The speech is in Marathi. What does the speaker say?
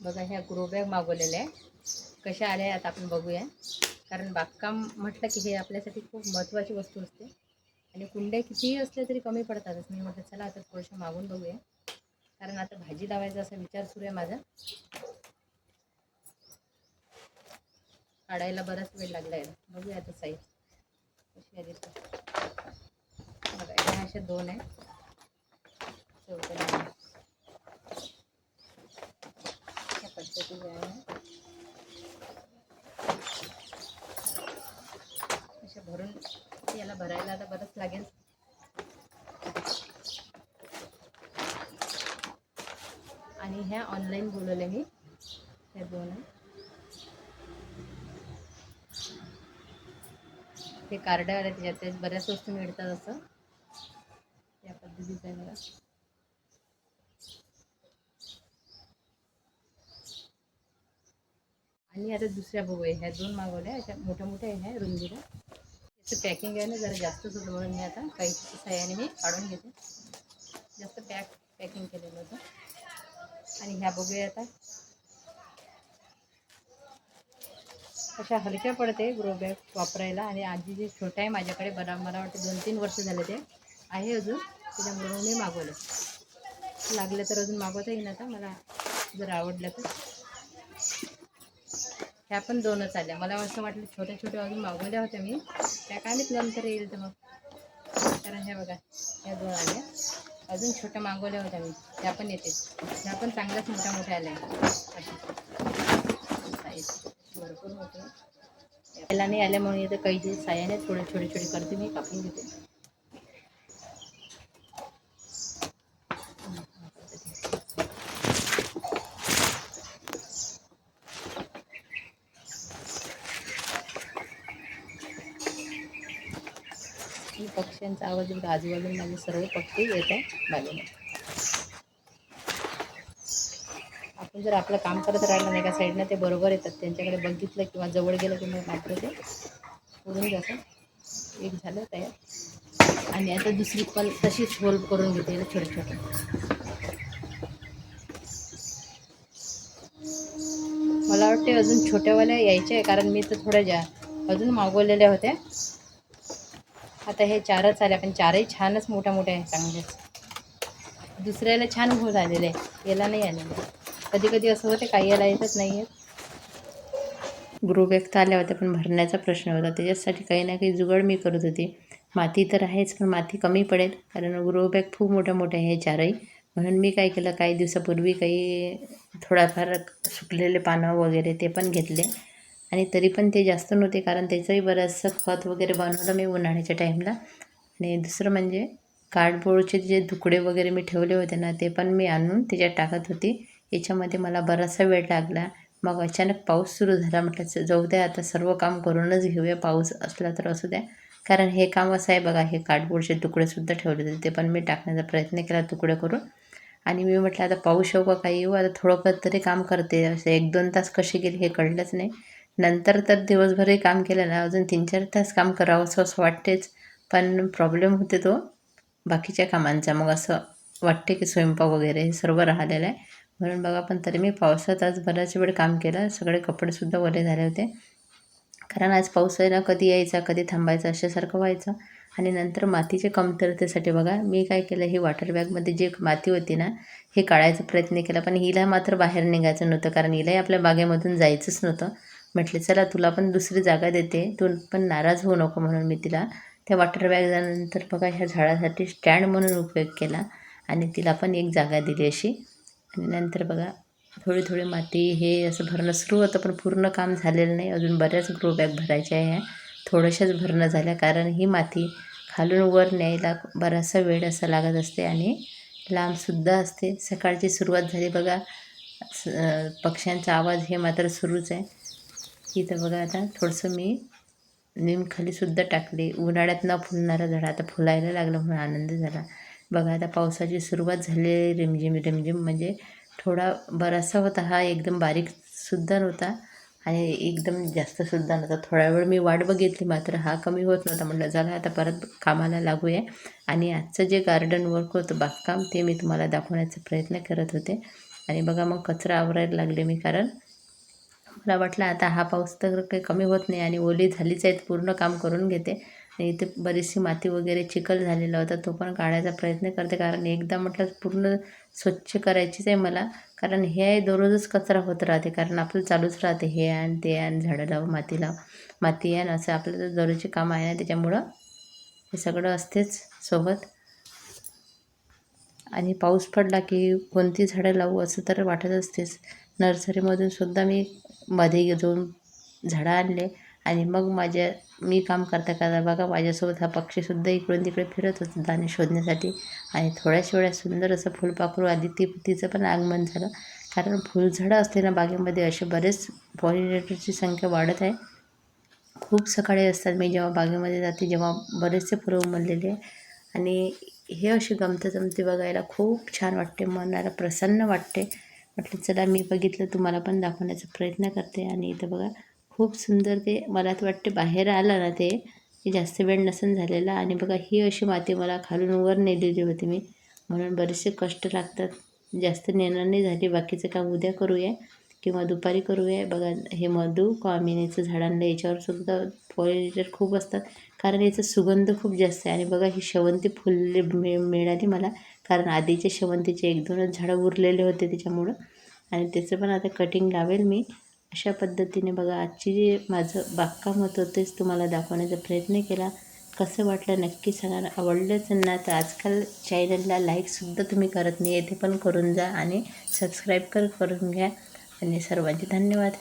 बघा ह्या ग्रो बॅग मागवलेल्या आहे कशा आल्या आहेत आपण बघूया. कारण बागकाम म्हटलं की हे आपल्यासाठी खूप महत्त्वाची वस्तू असते. आणि कुंड्या कितीही असल्या तरी कमी पडतातच. मी म्हटलं चला आता थोडंसं मागून बघूया. कारण आता भाजी लावायचा असा विचार सुरू आहे माझा. काढायला बराच वेळ लागला आहे बघूया आता साईज कशी आली बघा ह्या अशा दोन आहे चौकोनी आहे. अशा पद्धतीचे आहे अशा भरून याला भरायला आता बरंच लागेल आणि ह्या ऑनलाईन बोलवल्या मी ह्या दोन हे ते कार्ड आले त्याच्यात बऱ्याच वस्तू मिळतात असं. या पद्धतीचं आहे मला आणि आता दुसऱ्या बघूया ह्या दोन मागवल्या अशा मोठ्या मोठ्या ह्या रुंदीला. याचं पॅकिंग आहे ना जरा जास्तच होतं म्हणून मी आता. काही साह्याने मी काढून घेते. जास्त पॅक पॅकिंग केलेलं होतं. आणि ह्या बघूया आता. अशा हलक्या पडते ग्रो बॅग वापरायला. आणि आधी जे छोटं आहे माझ्याकडे बरा मला वाटतं दोन तीन वर्ष झाले ते. आहे अजून. त्याच्यामुळे मी मागवलं. लागलं तर अजून मागवता येईल आता. मला जर आवडलं तर. ह्या पण दोनच आल्या. मला असं वाटलं छोट्या छोट्या अजून मागवल्या होत्या मी. त्या कामीच नंतर येईल तर मग. कारण ह्या बघा ह्या दोन आल्या. अजून छोट्या मागवल्या होत्या मी. त्या पण येते त्या पण चांगल्याच मोठ्या मोठ्या आल्या भरपूर मोठे. याला नाही आल्या म्हणून इथं काही सायाने थोडे छोटे छोटे करते मी कापून घेते. की पक्ष्यांचा आवाज बघा आजूबाजूला माझे सर्व पक्षी येत आहे बागेमध्ये आपण जर आपलं काम करत राहिलं नाही का साईडनं ते बरोबर येतात. त्यांच्याकडे बघितलं किंवा जवळ गेलं की मग मात्र ते उडून जातं एक झालं तयार. आणि आता दुसरी पण तशीच होल करून घेते छोटे छोटे. मला वाटते अजून छोट्यावाल्या यायच्या आहे कारण मी तर थोड्या ज्या अजून मागवलेल्या होत्या. आता हे चारच आले पण चारही छानच मोठ्या मोठ्या आहे चांगलेच दुसऱ्याला छान घोळ आलेले आहे याला नाही आलेले. कधी कधी असं होते काही याला येतच नाही आहेत ग्रो तर आल्या होत्या पण भरण्याचा प्रश्न होता. त्याच्यासाठी काही ना काही जुगाड मी करत होती. माती तर आहेच पण माती कमी पडेल. कारण ग्रो बॅग खूप मोठ्या मोठ्या आहे चारही. म्हणून मी काय केलं काही दिवसापूर्वी काही थोडाफार सुकलेले पानं वगैरे ते पण घेतले. आणि तरी पण ते जास्त नव्हते कारण त्याचंही बरंचसं खत वगैरे बनवलं मी उन्हाळ्याच्या टाईमला. आणि दुसरं म्हणजे कार्डबोर्डचे जे तुकडे वगैरे मी ठेवले होते ना ते पण मी आणून त्याच्यात टाकत होती. याच्यामध्ये मला बराचसा वेळ लागला. मग अचानक पाऊस सुरू झाला. म्हटलं जाऊ द्या आता सर्व काम करूनच घेऊया. पाऊस असला तर असू द्या. कारण हे काम असं आहे बघा हे कार्डबोर्डचे तुकडेसुद्धा ठेवले होते. ते पण मी टाकण्याचा प्रयत्न केला तुकडे करून. आणि मी म्हटलं आता पाऊस येऊ का काही येऊ? आता थोडं तरी काम करते. असे एक दोन तास कसे गेले हे कळलंच नाही. नंतर तर दिवसभरही काम केलं ना अजून तीन चार तास काम करावं असं असं वाटतेच. पण प्रॉब्लेम होते तो बाकीच्या कामांचा. मग असं वाटते की स्वयंपाक वगैरे हे सर्व राहिलेलं आहे. म्हणून बघा पण तरी मी पावसात आज बराच वेळ काम केलं. सगळे कपडेसुद्धा ओले झाले होते. कारण आज पाऊस आहे ना कधी यायचा कधी थांबायचा अशासारखं व्हायचं. आणि नंतर मातीच्या कमतरतेसाठी बघा मी काय केलं ही वॉटर बॅगमध्ये जी माती होती ना हे काढायचा प्रयत्न केला. पण हिला मात्र बाहेर निघायचं नव्हतं. कारण हिलाही आपल्या बागेमधून जायचंच नव्हतं. म्हटले चला तुला पण दुसरी जागा देते. तू पण नाराज होऊ नको म्हणून मी तिला त्या वॉटर बॅगनंतर बघा ह्या झाडासाठी स्टँड म्हणून उपयोग केला आणि तिला पण एक जागा दिली अशी. आणि नंतर बघा थोडी थोडी माती हे असं भरणं सुरू होतं पण पूर्ण काम झालेलं नाही. अजून बऱ्याच ग्रो बॅग भरायच्या आहे. थोडंशाच थोड्याशाच भरणं झाल्या कारण ही माती खालून वर न्यायला बराचसा वेळ असा लागत असते आणि लांबसुद्धा असते. सकाळची सुरुवात झाली बघा. स- पक्ष्यांचा आवाज हे मात्र सुरूच आहे. इथं बघा आता थोडंसं मी निमखालीसुद्धा टाकली. उन्हाळ्यात न फुलणारं झाड. आता फुलायला लागलं म्हणून आनंद झाला. बघा आता पावसाची सुरुवात झाली रिमझिम रिमझिम. म्हणजे थोडा बराचसा होता. हा एकदम बारीकसुद्धा नव्हता आणि एकदम जास्तसुद्धा नव्हता. थोडा वेळ मी वाट बघितली मात्र हा कमी होत नव्हता. म्हटलं चला आता परत कामाला लागूया. आणि आजचं जे गार्डन वर्क होतं बागकाम ते मी तुम्हाला दाखवण्याचा प्रयत्न करत होते. आणि बघा मग कचरा आवरायला लागले मी. कारण मला वाटलं आता हा पाऊस तर काही कमी होत नाही आणि ओली झालीच आहेत पूर्ण काम करून घेते. आणि इथे बरीचशी माती वगैरे चिखल झालेला होता तो पण काढायचा प्रयत्न करते कारण एकदा म्हटलं पूर्ण स्वच्छ करायचीच आहे मला. कारण हे आहे दररोजच कचरा होत राहते कारण आपलं चालूच राहते हे आण ते आण झाडं लाव माती लाव. माती आण असं आपलं तर दररोजचे काम आहे ना त्याच्यामुळं हे सगळं असतेच सोबत. आणि पाऊस पडला की कोणती झाडं लावू असं तर वाटत असतेच. नर्सरीमधून सुद्धा मी मध्ये जाऊन झाडं आणले आणि मग माझ्या मी काम करता करता बघा माझ्यासोबत हा पक्षीसुद्धा इकडून तिकडे फिरत होता दाणे शोधण्यासाठी. आणि थोड्याच वेळात सुंदर असं फुलपाखरू आधी ती तिचं पण आगमन झालं. कारण फुलझाडं असते ना बागेमध्ये असे बरेच पॉलिनेटरची संख्या वाढत आहे. खूप सकाळी असतात मी जेव्हा बागेमध्ये जाते जेव्हा बरेचसे फुलं उमललेले आणि हे अशी गमतं जमते बघायला खूप छान वाटते मनाला प्रसन्न वाटते. म्हटलं चला मी बघितलं तुम्हाला पण दाखवण्याचा प्रयत्न करते. आणि इथं बघा खूप सुंदर ते मला तर वाटते बाहेर आलं ना ते जास्त वेळ नसन झालेला. आणि बघा ही अशी माती मला खालून वर नेलेली होती मी. म्हणून बरेचसे कष्ट लागतात. जास्त नेणार नाही झाली. बाकीचं काम उद्या करूया किंवा दुपारी करूया. बघा हे मधू कॉमिनीचं झाडांना याच्यावर सुद्धा पॉलिनेटर खूप असतात. कारण याचा सुगंध खूप जास्त आहे. आणि बघा ही शेवंती फुलले मिळ मिळाली मला. कारण आधीचे शेवंतीचे एक दोनच झाडं उरलेले होते त्याच्यामुळं. आणि त्याचं पण आता कटिंग लावेल मी. अशा पद्धतीने बघा आजची जे माझं बागकाम होतं तेच तुम्हाला दाखवण्याचा प्रयत्न केला. कसं वाटलं नक्की सांगा. आवडलंच ना तर आजकाल चॅनलला लाईकसुद्धा तुम्ही करत नाही येथे पण करून जा आणि सबस्क्राईब कर करून घ्या. आणि सर्वांचे धन्यवाद.